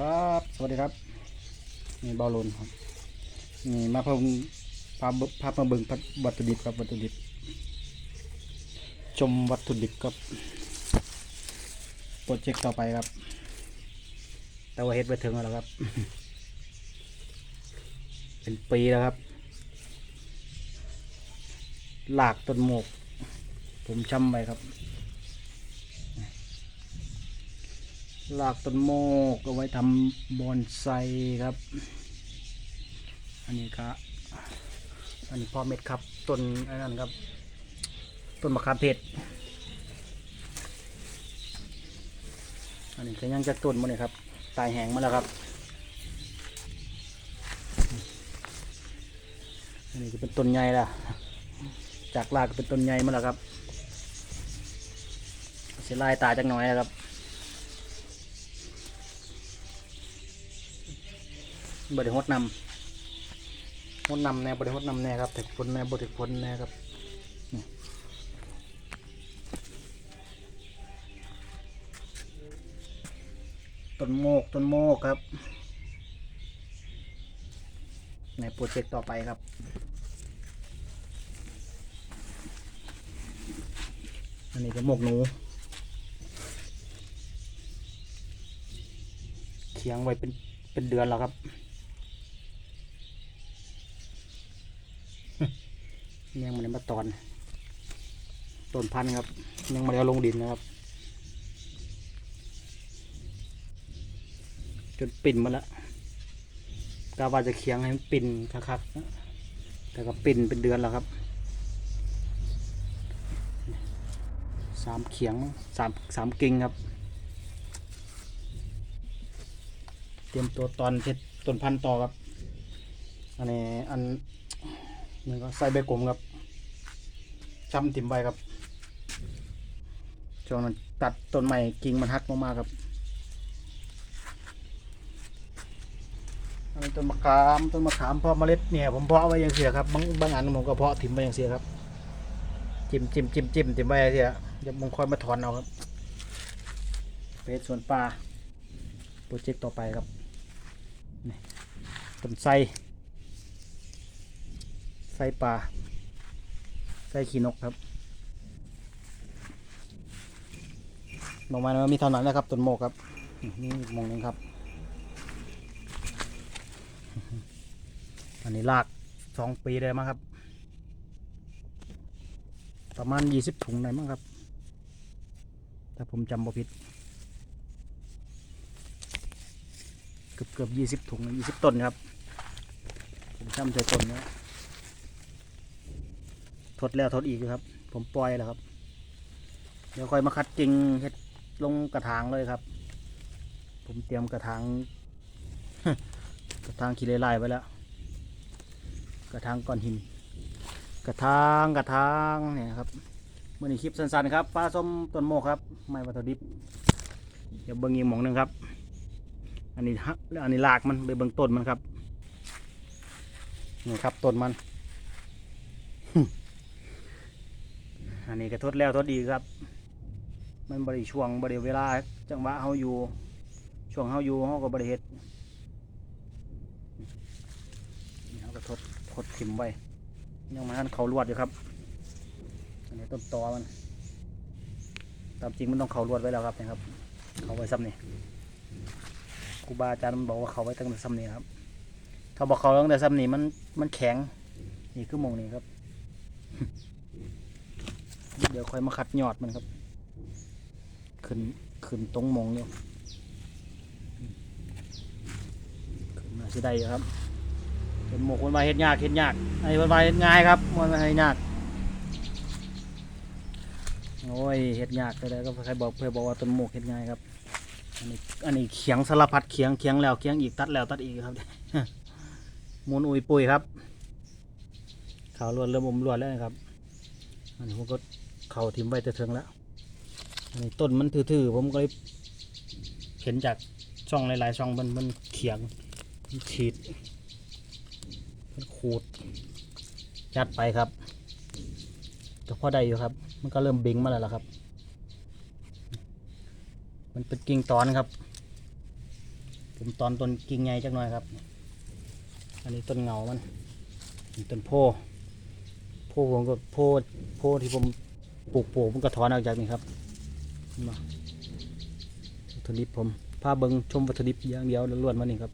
ครับ สวัสดีครับนี่บอลลูนครับนี่มาพิ่มพาพามาเบิ่งวัตถุดิบครับวัตถุดิบ ชมวัตถุดิบครับโปรเจกต์ต่อไปครับ แต่ว่าเฮ็ดไปถึงแล้วครับ เป็นปีแล้วครับ หลากต้นโมก ผมช้ำไปครับ ลากต้นโมกเอาไว้ทำบอนไซครับ อันนี้ครับอันนี้พ่อเม็ดครับต้นอันนั้นครับ ต้นมะขามเทศอันนี้ก็ยังจะต้นมาเลยครับ ตายแห้งมาแล้วครับ อันนี้จะเป็นต้นใหญ่ละจากรากก็เป็นต้นใหญ่มาแล้วครับเสียลายตายจักหน่อยนะครับ บริหดนำหดนำแน่บริหดนำแน่ครับถึกผลแน่บริผลแน่ครับต้นโมกต้นโมกครับ ในโปรเจกต์ต่อไปครับอันนี้จะโมกหนู เคียงไว้เป็นเป็นเดือนแล้วครับ ยังมันมาตอนต้นพันธุ์ครับ ยังมาได้เอาลงดินนะครับ จนปิ่นมาแล้วกาว่าจะเคียงให้มันปิ่นคักๆนะแต่ก็ปิ่นเป็นเดือนแล้วครับสามเขียงสามสามกิ่งครับ เตรียมตัวตอนเช็ดต้นพันธุ์ต่อครับ อันนี้อัน นี่ก็ใส่ใบกลมครับช้ำติ่มใบครับช่วงนั้นตัดต้นใหม่กิ่งมันหักลงมาครับอันนี้ต้นมะขามต้นมะขามเพาะเมล็ดเนี่ยผมเพาะไว้อย่างเสียครับบางบางอันผมก็เพาะถิ่มไว้อย่างเสียครับ จิ้มจิ้มจิ้มจิ้มถิ่มไว้อย่างเสียเดี๋ยวผมค่อยมาถอนเอาครับเป็นสวนปลาโปรเจกต์ต่อไปครับต้นไทร ไส้ปลาไส้ขีนกครับประมาณว่ามีเท่านั้นนะครับต้นโมกครับนี่อีกหมงนึงครับ อันนี้ลากสองปีเลยมั้งครับ ประมาณยี่สิบถุงได้มั้งครับถ้าผมจำบ่ผิดเกือบเกือบยี่สิบถุงยี่สิบต้นครับ ผมจำใจต้นเนี้ย ทดแล้วทดอีกอยู่ครับ ผมปล่อยแล้วครับ เดี๋ยวค่อยมาคัดจริงเฮ็ดลงกระถางเลยครับ ผมเตรียมกระถางกระถางขี้ไล่ๆไว้แล้ว กระถางก้อนหิน กระถางกระถางเนี่ยครับเมื่อนี้คลิปสั้นๆครับปลาส้มต้นโมครับ ไม้วัตถุดิบเดี๋ยวเบิ้งอีกหมองหนึ่งครับ อันนี้ฮะอันนี้รากมันไปเบิ่งต้นมันครับนี่ครับต้นมัน อันนี้ก็ทดแล้วทดอีครับ มันบริช่วงบริเวลา จังหวะเฮาอยู่ ช่วงเฮาอยู่เฮาก็บริเฮ็ดนี่เฮาก็ทดทดถิ่มไว้ยังมาทันเขาลวดอยู่ครับ อันนี้ต้นตอมันตามจริงมันต้องเขาลวดไว้แล้วครับนะครับ เขาไว้ซ้ำนี่ครูบาอาจารย์มันบอกว่าเขาไว้ตั้งแต่ซ้ำนี้ครับ ถ้าบอกเขาตั้งแต่ซ้ำนี้มันมันแข็ง นี่คือมงนี้ครับ เดี๋ยวค่อยมาขัดยอดมันครับ ขึ้นขึ้นตรงมองอยู่ขึ้นมาสิได้อยู่ครับเป็นหมกมันมาเฮ็ดยากเฮ็ดยากไอ้มันมาเฮ็ดง่ายครับมันมาเฮ็ดยากโอ้ยเฮ็ดยากเลยก็ใครบอกเพื่อบอกว่าต้นหมกเฮ็ดง่ายครับอันนี้อันนี้เขียงสารพัดเขียงเขียงแล้วเขียงอีกตัดแล้วตัดอีกครับมูลอุยปุยครับขาวรวนเริ่มอมรวนแล้วนะครับอันนี้ผมก็ เข่าทิมไว้แต่เทิงแล้วนี่ต้นมันทื่อๆผมก็เลยเห็นจากช่องหลายๆช่องมันมันเขียงมันฉีดมันขูดจัดไปครับก็พอได้อยู่ครับ มันก็เริ่มบ่งมาแล้วล่ะครับ มันเป็นกิ่งตอนครับ ผมตอนต้นกิ่งใหญ่จักหน่อยครับ อันนี้ต้นเงามันต้นโพโพผมก็โพโพที่ผม ปลูกปลูกผมก็ถอนออกจากนี่ครับเห็นบ่วัตถุดิบผมพาเบิงชมวัตถุดิบอย่างเดียวล้วนๆมานี่ครับ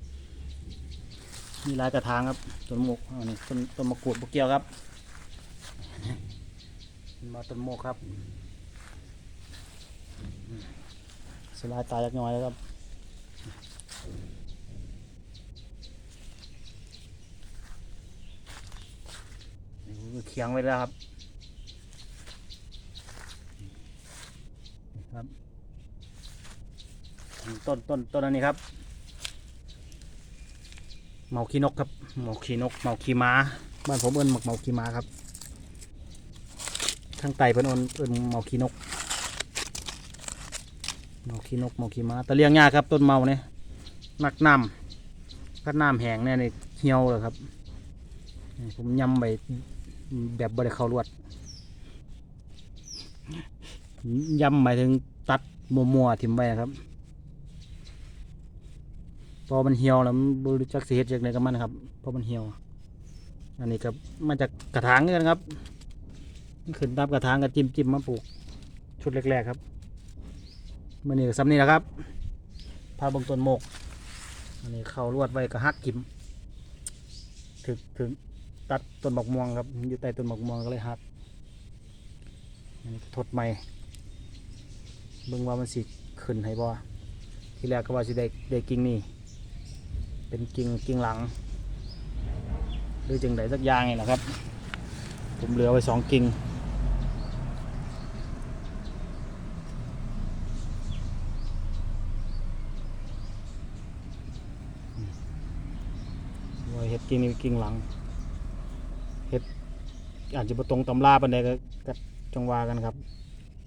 มีหลายกระถางครับต้นโมกอันนี้ต้นต้นมะกรูดบกเกียวครับมาต้นโมกครับสลายตายจักน่อยแล้วครับเคียงไว้แล้วครับนี่ครับ ต้นต้นต้นอันนี้ครับ เมาขี้นกครับ เมาขี้นก เมาขี้ม้า บ้านผมเอิ้นหมักเมาขี้ม้าครับ ทางไต่เป็นเอิ้นเอิ้นเมาขี้นก เมาขี้นก เมาขี้ม้าแตะเลียงยากครับ ต้นเมาเนี่ยนักน้ำก็น้ำแห้งเนี่ยนี่เหี่ยวเลยครับ ผมยำไปแบบบริเขารวดยำหมายถึงตัดมัวๆถิ่มไปนะครับ พอมันเหี่ยวแล้วมันบรู้จักสิเฮ็ดจากไหนกับมันครับพราะมันเหี่ยว อันนี้ก็มาจากกระถางนี่กันครับขึ้นตามกระถางก็จิ้มจิ้มมาปลูก ชุดแรกๆครับมื่อนี้ซ้ำนี่แหละครับพาเบงต้นโมก อันนี้เขาลวดไว้ก็หักกิมถึงถึงตัดต้นบักม่วงครับ อยู่ใต้ต้นบักม่วงก็เลยหักอันนี้ทดใหม่เบิ่งว่ามันสิขึ้นให้บ่ที่แรกก็ว่าสิได้ได้กิ่งนี่ เป็นกิ่งกิ่งหลัง หรือจึงไดสักอย่างนี่แหละครับ ผมเหลือไว้สองกิ่งว้เห็ดกิ่งนี้กิ่งหลังเห็ดอาจจะประตรงตำราปันใดก็ก็จงวากันครับ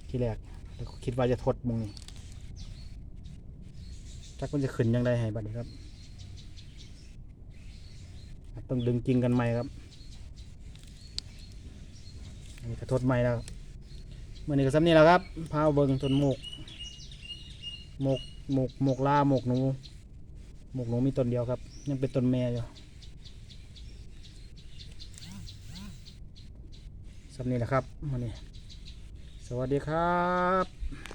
ที่แรกแล้วก็คิดว่าจะทดมุงนี่จักมันจะขึ้นยังไงให้บัดนี้ครับ ต้องดึงจริงกันใหม่ครับนนี้กระทดใหม่แล้วเมื่อนี้ก็ซ้ำนี่แล้วครับพาเบิงต้นหมกหมกหมกหมกล่าหมกหนูหมกหนูมีต้นเดียวครับ ยังเป็นต้นแม่อยู่ซ้ำนี่แหละครับมื่อนี้สวัสดีครับ